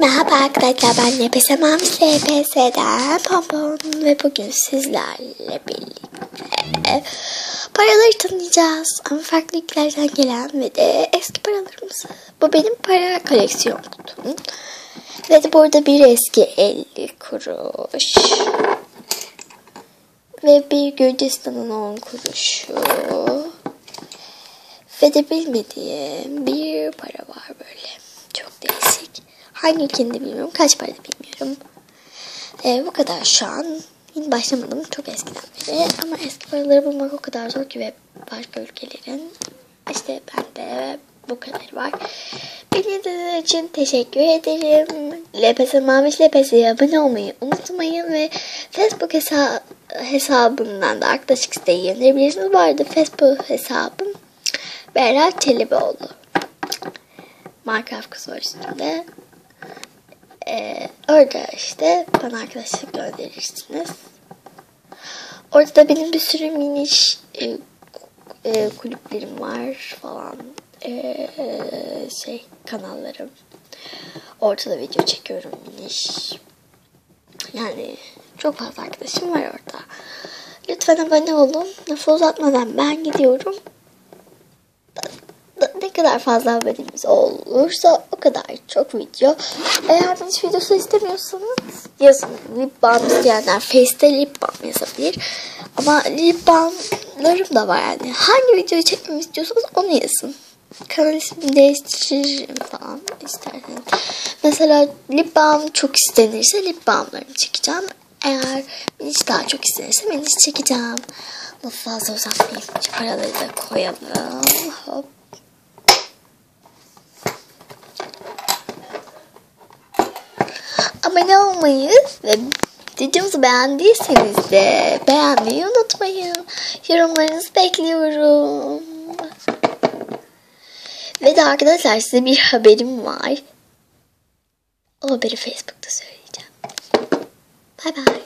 Merhaba arkadaşlar ben Nefes Mamis LPS'den Pompon ve bugün sizlerle birlikte paraları tanıyacağız. Ama farklı ülkelerden gelen ve de eski paralarımızı. Bu benim para koleksiyon kutum ve de burada bir eski 50 kuruş. Ve bir Gürcistan'ın 10 kuruşu. Ve de bilmediğim bir para var böyle. Çok değişik. Hangi ülkenin de bilmiyorum. Kaç para bilmiyorum. Ee, bu kadar şu an. Yeni başlamadım. Çok eskiden beri. Ama eski paraları bulmak o kadar zor ki ve başka ülkelerin. İşte bende bu kadar var. Beni izlediğiniz için teşekkür ederim. LPS Maviş LPS'ye abone olmayı unutmayın ve Facebook hesa hesabından da arkadaşlık isteği yönleyebilirsiniz. Bu arada Facebook hesabım Berat Çelebioğlu. Minecraft kutu üstünde. Ee, orada işte bana arkadaşlık gönderirsiniz. Orada da benim bir sürü miniş e, e, kulüplerim var falan. E, şey kanallarım. Orada da video çekiyorum miniş. Yani çok fazla arkadaşım var orada. Lütfen abone olun. Lafı uzatmadan ben gidiyorum kadar fazla abonemiz olursa o kadar çok video. Eğer hiç videosu istemiyorsanız yazın. Lip balm isteyenler Face'te lip balm yazabilir. Ama lip balmlarım da var yani. Hangi videoyu çekmemi istiyorsanız onu yazın. Kanal ismini değiştiririm falan isterseniz. Mesela lip balm çok istenirse lip balmlarımı çekeceğim. Eğer hiç daha çok istenirse ben hiç çekeceğim. Lafı fazla uzatmayayım. Paraları da koyalım. Hop. Abone olmayı ve videomuzu beğendiyseniz de beğenmeyi unutmayın. Yorumlarınızı bekliyorum. Ve de arkadaşlar size bir haberim var. O haberi Facebook'ta söyleyeceğim. Bay bay.